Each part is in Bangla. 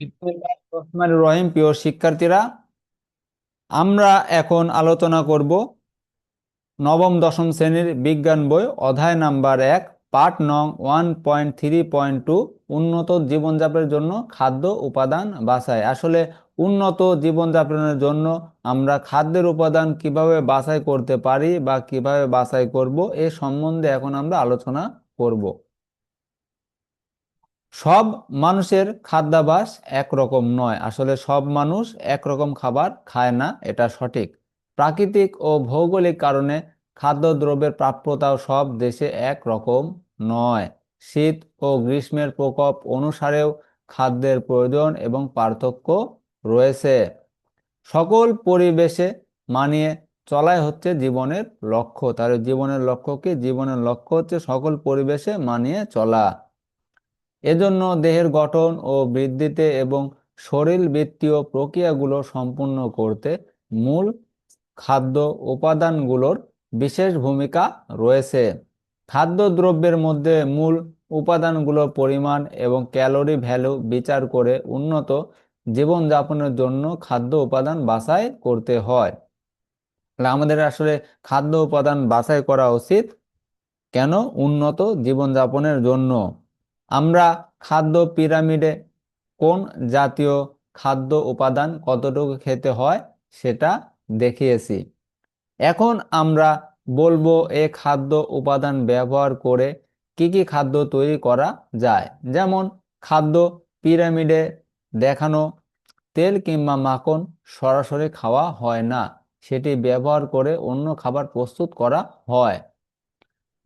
রহিম, প্রিয় শিক্ষার্থীরা, আমরা এখন আলোচনা করব নবম, দশম শ্রেণির বিজ্ঞান বই, অধ্যায় নাম্বার এক পার্ট নং one point three point two, উন্নত জীবনযাপনের জন্য খাদ্য উপাদান বাছাই। আসলে উন্নত জীবনযাপনের জন্য আমরা খাদ্যের উপাদান কীভাবে বাছাই করতে পারি বা কীভাবে বাছাই করব, এ সম্বন্ধে এখন আমরা আলোচনা করব। সব মানুষের খাদ্যাভ্যাস একরকম নয়। আসলে সব মানুষ একরকম খাবার খায় না, এটা সঠিক। প্রাকৃতিক ও ভৌগোলিক কারণে খাদ্যদ্রব্যের প্রাপ্যতাও সব দেশে এক রকম নয়। শীত ও গ্রীষ্মের প্রকোপ অনুসারেও খাদ্যের প্রয়োজন এবং পার্থক্য রয়েছে। সকল পরিবেশে মানিয়ে চলাই হচ্ছে জীবনের লক্ষ্য। তার জীবনের লক্ষ্য কি? জীবনের লক্ষ্য হচ্ছে সকল পরিবেশে মানিয়ে চলা। এজন্য দেহের গঠন ও বৃদ্ধিতে এবং শরীরবৃত্তীয় প্রক্রিয়াগুলো সম্পূর্ণ করতে মূল খাদ্য উপাদানগুলোর বিশেষ ভূমিকা রয়েছে। খাদ্যদ্রব্যের মধ্যে মূল উপাদানগুলোর পরিমাণ এবং ক্যালোরি ভ্যালু বিচার করে উন্নত জীবনযাপনের জন্য খাদ্য উপাদান বাছাই করতে হয়। তাহলে আমাদের আসলে খাদ্য উপাদান বাছাই করা উচিত। কেন? উন্নত জীবনযাপনের জন্য। আমরা খাদ্য পিরামিডে কোন জাতীয় খাদ্য উপাদান কতটুকু খেতে হয় সেটা দেখিয়েছি। এখন আমরা বলব এ খাদ্য উপাদান ব্যবহার করে কি কি খাদ্য তৈরি করা যায়। যেমন খাদ্য পিরামিডে দেখানো তেল কিংবা মাখন সরাসরি খাওয়া হয় না, সেটি ব্যবহার করে অন্য খাবার প্রস্তুত করা হয়।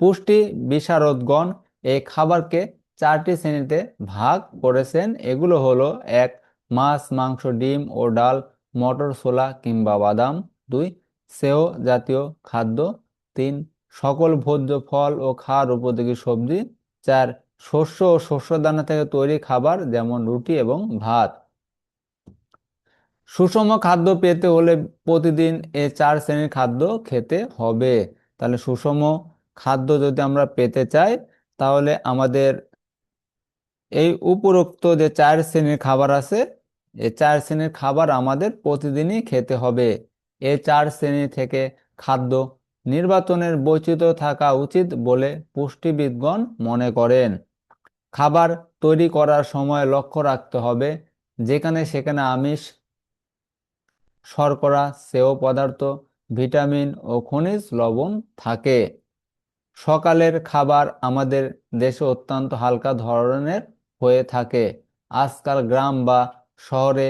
পুষ্টি বিশারদগণ এই খাবারকে চারটি শ্রেণীতে ভাগ করেছেন। এগুলো হলো এক, মাছ, মাংস, ডিম ও ডাল, মটর, ছোলা কিংবা বাদাম। দুই, সেও জাতীয় খাদ্য। তিন, সকল ভোজ্য ফল ও খাওয়ার উপযোগী সবজি। চার, শস্য ও শস্য দানা থেকে তৈরি খাবার যেমন রুটি এবং ভাত। সুষম খাদ্য পেতে হলে প্রতিদিন এ চার শ্রেণির খাদ্য খেতে হবে। তাহলে সুষম খাদ্য যদি আমরা পেতে চাই, তাহলে আমাদের এই উপরোক্ত যে চার শ্রেণির খাবার আছে, এই চার শ্রেণির খাবার আমাদের প্রতিদিনই খেতে হবে। এই চার শ্রেণি থেকে খাদ্য নির্বাচনের বৈচিত্র্য থাকা উচিত বলে পুষ্টিবিদগণ মনে করেন। খাবার তৈরি করার সময় লক্ষ্য রাখতে হবে, যেখানে সেখানে আমিষ, শর্করা, সেও পদার্থ, ভিটামিন ও খনিজ লবণ থাকে। সকালের খাবার আমাদের দেশে অত্যন্ত হালকা ধরনের হয়ে থাকে। আজকাল গ্রাম বা শহরে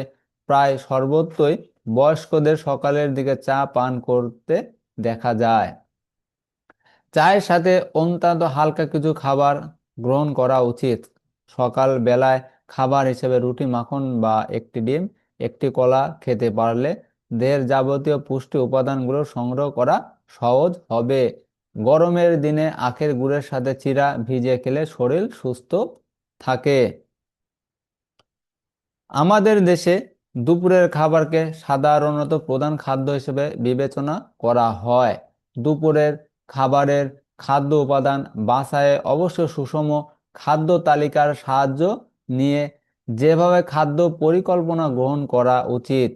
প্রায় সর্বত্রই বয়স্কদের সকালের দিকে চা পান করতে দেখা যায়। চায়ের সাথে অত্যন্ত হালকা কিছু খাবার গ্রহণ করা উচিত। সকাল বেলায় খাবার হিসেবে রুটি, মাখন বা একটি ডিম, একটি কলা খেতে পারলে দেহের যাবতীয় পুষ্টি উপাদানগুলো সংগ্রহ করা সহজ হবে। গরমের দিনে আখের গুড়ের সাথে চিরা ভিজে খেলে শরীর সুস্থ থাকে। আমাদের দেশে দুপুরের খাবারকে সাধারণত প্রধান খাদ্য হিসেবে বিবেচনা করা হয়। দুপুরের খাবারের খাদ্য উপাদান বাছাইয়ে অবশ্য সুষম খাদ্য তালিকার সাহায্য নিয়ে যেভাবে খাদ্য পরিকল্পনা গ্রহণ করা উচিত।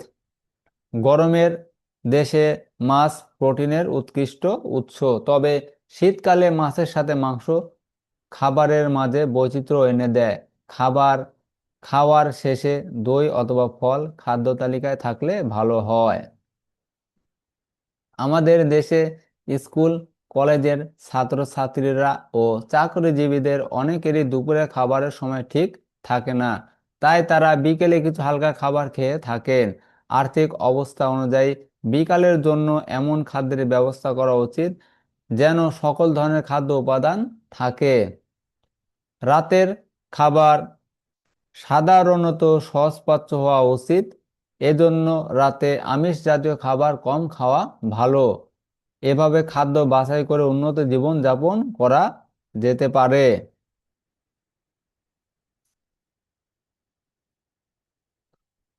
গরমের দেশে মাছ প্রোটিনের উৎকৃষ্ট উৎস, তবে শীতকালে মাছের সাথে মাংস খাবারের মাঝে বৈচিত্র্য এনে দেয়। খাবার খাওয়ার শেষে দই অথবা ফল খাদ্য তালিকায় থাকলে ভালো হয়। আমাদের দেশে স্কুল, কলেজের ছাত্রছাত্রীরা ও চাকরিজীবীদের অনেকেরই দুপুরে খাবারের সময় ঠিক থাকে না। তাই তারা বিকেলে কিছু হালকা খাবার খেয়ে থাকেন। আর্থিক অবস্থা অনুযায়ী বিকালের জন্য এমন খাদ্যের ব্যবস্থা করা উচিত যেন সকল ধরনের খাদ্য উপাদান থাকে। রাতের খাবার সাধারণত সহজপাচ্য হওয়া উচিত। এজন্য রাতে আমিষ জাতীয় খাবার কম খাওয়া ভালো। এভাবে খাদ্য বাছাই করে উন্নত জীবন যাপন করা যেতে পারে।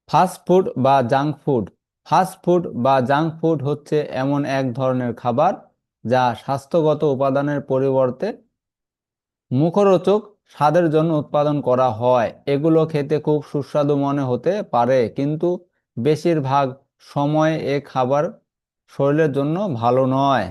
ফাস্ট ফুড বা জাঙ্ক ফুড। ফাস্ট ফুড বা জাঙ্ক ফুড হচ্ছে এমন এক ধরনের খাবার যা স্বাস্থ্যগত উপাদানের পরিবর্তে মুখরোচক স্বাদের জন্য উৎপাদন করা হয়। এগুলো খেতে খুব সুস্বাদু মনে হতে পারে, কিন্তু বেশিরভাগ সময় এ খাবার শরীরের জন্য ভালো নয়।